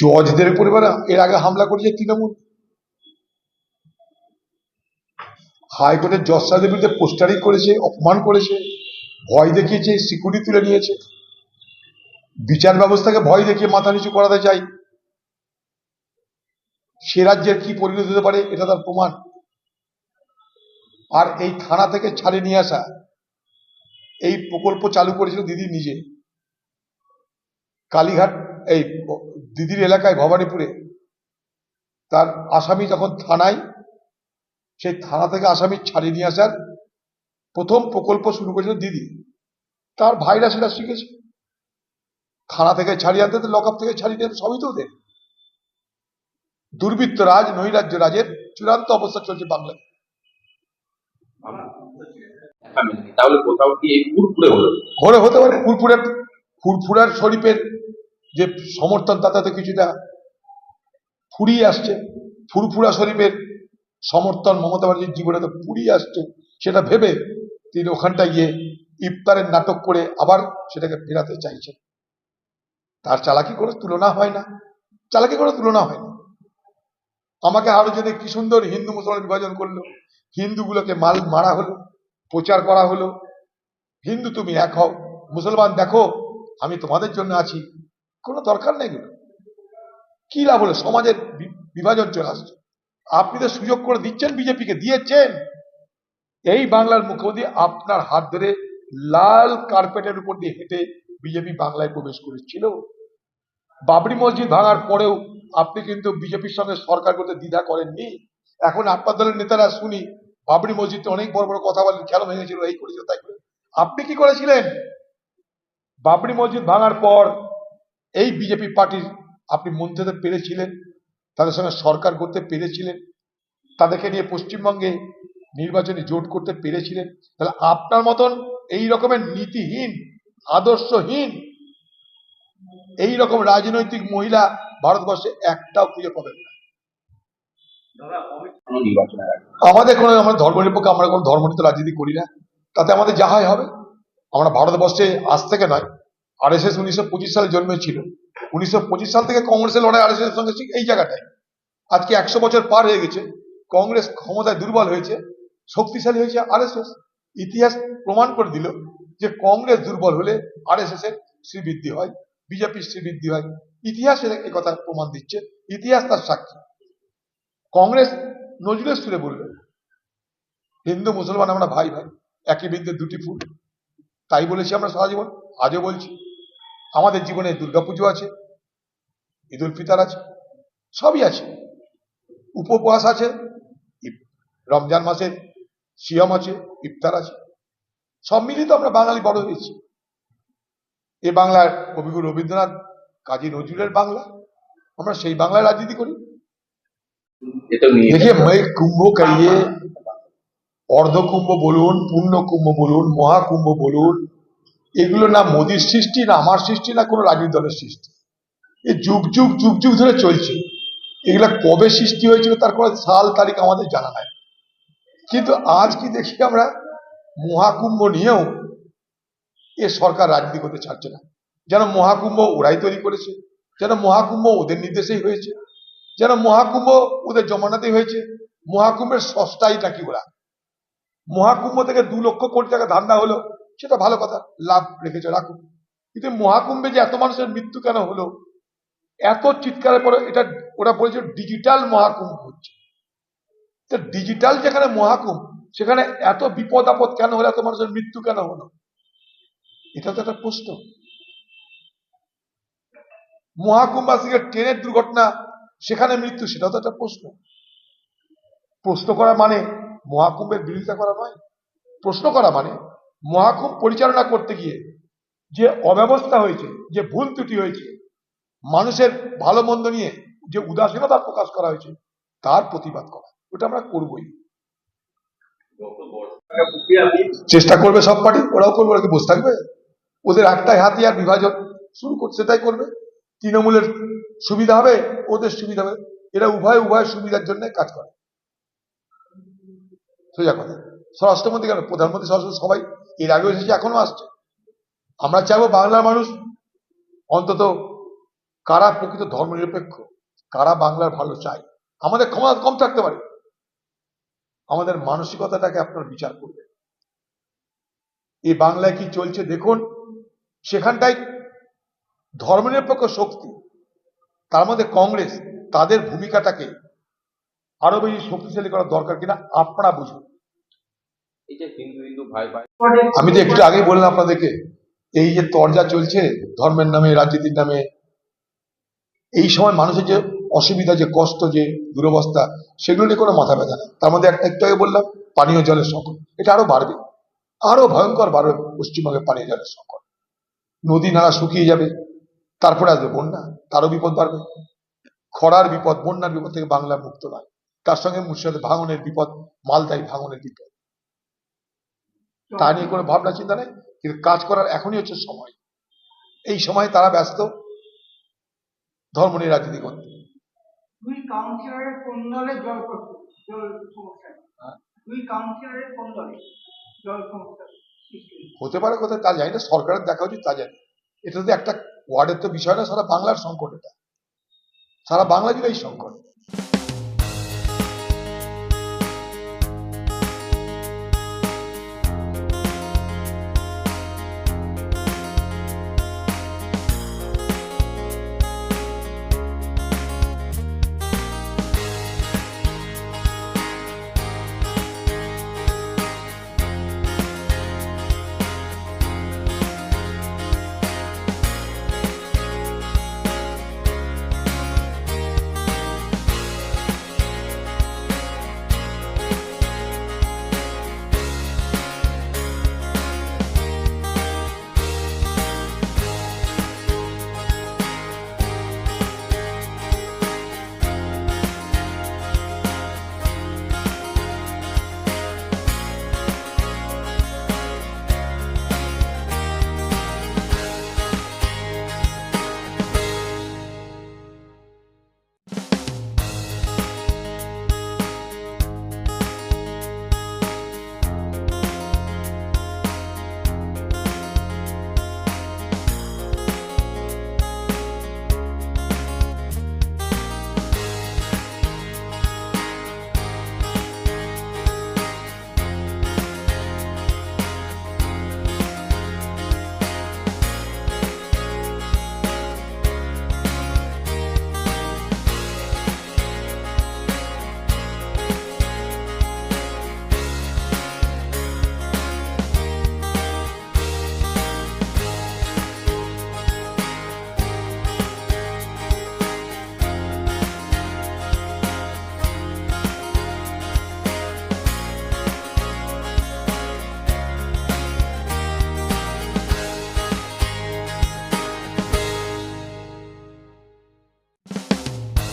জজদের উপরে এবার এর আগে হামলা করেছে তৃণমূল। হাইকোর্টের জজ সাহেবের বিরুদ্ধে পোস্টারিং করেছে, অপমান করেছে, ভয় দেখিয়েছে, সিকিউরিটি তুলে নিয়েছে। বিচার ব্যবস্থাকে ভয় দেখিয়ে মাথা নিচু করাতে চাই। সে রাজ্যের কি পরিণতি হতে পারে, এটা তার প্রমাণ। আর এই থানা থেকে ছাড়ে নিয়ে আসা, এই প্রকল্প চালু করেছিল দিদি নিজে। কালীঘাট এই দিদির এলাকায় ভবানীপুরে তার আসামি যখন থানায় সেই থানা থেকে আসামি ছাড়িয়ে নিয়ে আসার প্রথম প্রকল্প শুরু করেছিল দিদি। তার ভাইরা সেটা শিখেছে। থানা থেকে ছাড়িয়ে আনতে লক আপ থেকে ছাড়িয়ে নিয়ে সবই তো ওদের। দুর্বৃত্ত রাজ নৈরাজ্য রাজের চূড়ান্ত অবস্থা চলছে বাংলায়। তাহলে কোথাও কি এই হলো? হতে পারে ফুরফুরের ফুরফুরার শরীফের যে সমর্থন তাতে কিছুটা ফুরিয়ে আসছে। ফুরফুরা শরীফের সমর্থন মমতা ব্যানার্জির জীবনে তো ফুরিয়ে আসছে, সেটা ভেবে তিনি ওখানটা গিয়ে ইফতারের নাটক করে আবার সেটাকে ফেরাতে চাইছেন। তার চালাকি করে তুলনা হয় না। চালাকি করে তুলনা হয় না। আমাকে আরও যদি কি সুন্দর হিন্দু মুসলমান বিভাজন করল, হিন্দুগুলোকে মাল মারা হলো, প্রচার করা হলো, হিন্দু তুমি এক হও, মুসলমান দেখো, আমি তোমাদের জন্য আছি কোনো দরকার নেই কি লাভ হলো? সমাজের বিভাজন চলে আসছে। আপনি তো সুযোগ করে দিচ্ছেন, বিজেপিকে দিয়েছেন। এই বাংলার মুখ্যমন্ত্রী আপনার হাত ধরে লাল কার্পেটের উপর দিয়ে হেঁটে বিজেপি বাংলায় প্রবেশ করেছিল। বাবরি মসজিদ ভাঙার পরেও আপনি কিন্তু বিজেপির সঙ্গে সরকার করতে দ্বিধা করেননি। এখন আপনার দলের নেতারা শুনি, বাবরি মসজিদে অনেক বড় বড় কথা বলেন, খেলো ভেঙেছিল, এই করেছিল, তাই করে। আপনি কি করেছিলেন? বাবরি মসজিদ ভাঙার পর এই বিজেপি পার্টির আপনি মন্ত্রীদের পেরেছিলেন, তাদের সঙ্গে সরকার করতে পেরেছিলেন, তাদেরকে নিয়ে পশ্চিমবঙ্গে নির্বাচনী জোট করতে পেরেছিলেন, তাহলে আপনার মতন এই রকমের নীতিহীন, আদর্শহীন, এই রকম রাজনৈতিক মহিলা ভারতবর্ষে একটাও খুঁজে পাবেন না। আমাদের কোনো আমরা ধর্মনিরপেক্ষ আমরা কোনো ধর্মনীত রাজনীতি করি না। তাতে আমাদের যা হয় হবে। আমরা ভারতবর্ষে আজ থেকে নয় আর এস এস উনিশশো পঁচিশ সালে জন্মেছিল। উনিশশো পঁচিশ সাল থেকে কংগ্রেসের লড়াই আর এস এর সঙ্গে এই জায়গাটায়। আজকে একশো বছর পার হয়ে গেছে। কংগ্রেস ক্ষমতায় দুর্বল হয়েছে, শক্তিশালী হয়েছে আর এস এস ইতিহাস প্রমাণ করে দিল যে কংগ্রেস দুর্বল হলে আর এস এস এর শ্রীবৃদ্ধি হয়, বিজেপির শ্রীবৃদ্ধি হয়। ইতিহাস কথা প্রমাণ দিচ্ছে। ইতিহাস তার সাক্ষী। কংগ্রেস নজরুলের সুরে বলবে, হিন্দু, মুসলমান আমরা ভাই ভাই একই বৃদ্ধের দুটি ফুল। তাই বলেছি আমরা সারা জীবন। আজও বলছি আমাদের জীবনে দুর্গাপুজো আছে ঈদ উল ফিতার আছে সবই আছে। উপবাস আছে রমজান মাসের সিয়াম আছে ইফতার আছে সব মিলিয়ে তো আমরা বাঙালি বড় হয়েছি এ বাংলার কবিগুরু রবীন্দ্রনাথ কাজী নজরুলের বাংলা আমরা সেই বাংলায় রাজনীতি করি। দেখে মে কুম্ভ কাইয়ে অর্ধকুম্ভ বলুন পূর্ণ কুম্ভ বলুন মহাকুম্ভ বলুন এগুলো না মোদির সৃষ্টি, না আমার সৃষ্টি, না কোনো রাজনৈতিক দলের সৃষ্টি। এই যুগ যুগ যুগ যুগ ধরে চলছে। এগুলো কবে সৃষ্টি হয়েছিল তার কোনো সাল তারিখ আমাদের জানা নাই। কিন্তু আজ কি দেখি আমরা মহাকুম্ভ নিয়েও এ সরকার রাজনীতি করতে ছাড়ছে না। যেন মহাকুম্ভ ওরাই তৈরি করেছে, যেন মহাকুম্ভ ওদের নির্দেশেই হয়েছে, যেন মহাকুম্ভ ওদের জমানাতেই হয়েছে। মহাকুম্ভের সস্তাই নাকি ওরা? মহাকুম্ভ থেকে দু লক্ষ কোটি টাকা ধান্দা হলো। সেটা ভালো কথা, লাভ রেখেছে রাখুন কিন্তু মহাকুম্ভে যে এত মানুষের মৃত্যু কেন হলো, এত চিৎকারের পরে এটা ওরা বলেছে ডিজিটাল মহাকুম্ভ হচ্ছে। ডিজিটাল যেখানে মহাকুম্ভ, সেখানে এত বিপদ আপদ কেন হলো, এত মানুষের মৃত্যু কেন হলো? এটা তো একটা প্রশ্ন। মহাকুম্ভ আজকে ট্রেনের দুর্ঘটনা, সেখানে মৃত্যু, সেটাও তো একটা প্রশ্ন। প্রশ্ন করা মানে মহাকুম্ভের বিরোধিতা করা নয়। প্রশ্ন করা মানে মহাকুম্ভ পরিচালনা করতে গিয়ে যে অব্যবস্থা হয়েছে, যে ভুল ত্রুটি হয়েছে, মানুষের ভালো মন্দ নিয়ে যে উদাসীনতা প্রকাশ করা হয়েছে, তার প্রতিবাদ করা। ওটা আমরা করবই। চেষ্টা করবে সব পার্টি, ওরাও করবে, ওরা কি বসে থাকবে? ওদের একটাই হাতিয়ার বিভাজন শুরু করছে, সেটাই করবে। তৃণমূলের সুবিধা হবে, ওদের সুবিধা হবে। এরা উভয় উভয় সুবিধার জন্য কাজ করে। সোজা কথা। স্বরাষ্ট্রমন্ত্রী কেন? প্রধানমন্ত্রী স্বরাষ্ট্র সবাই এর আগেও এসেছে এখনও আসছে। আমরা চাইব বাংলার মানুষ অন্তত কারা প্রকৃত ধর্মনিরপেক্ষ, কারা বাংলার ভালো চায় আমাদের ক্ষমতা কম থাকতে পারে। আমাদের মানসিকতাটাকে আপনার বিচার করবেন। এই বাংলায় কি চলছে দেখুন, সেখানটাই ধর্মনিরপেক্ষ শক্তি, তার মধ্যে কংগ্রেস, তাদের ভূমিকাটাকে আরও বেশি শক্তিশালী করা দরকার কিনা আপনারা বুঝুন এই যে হিন্দু হিন্দু ভাই ভাই আমি তো একটু আগেই বললাম আপনাদেরকে, এই যে তরজা চলছে, ধর্মের নামে, রাজনীতির নামে, এই সময় মানুষের যে অসুবিধা, যে কষ্ট, যে দুরবস্থা, সেগুলো নিয়ে কোনো মাথা ব্যথা নেই। তার মধ্যে একটা একটু আগে বললাম, পানীয় জলের সংকট। এটা আরও বাড়বে। আরও ভয়ঙ্কর বাড়বে পশ্চিমবঙ্গে পানীয় জলের সংকট। নদী, নালা শুকিয়ে যাবে, তারপরে আসবে বন্যা, তারও বিপদ বাড়বে। খরার বিপদ, বন্যার বিপদ থেকে বাংলা মুক্ত নয়। তার সঙ্গে মুর্শিদাবাদে ভাঙনের বিপদ, মালদায় ভাঙনের বিপদ। তা নিয়ে কোনো ভাবনা চিন্তা নেই কিন্তু কাজ করার এখনই হচ্ছে সময়। এই সময় তারা ব্যস্ত ধর্ম নিয়ে রাজনীতি করতে। হ্যাঁ। হতে পারে কোথায় তা জানি না সরকারের দেখা উচিত তা জানি এটা তো একটা ওয়ার্ডের তো বিষয় না সারা বাংলার সংকট এটা। সারা বাংলা জুড়ে এই সংকট।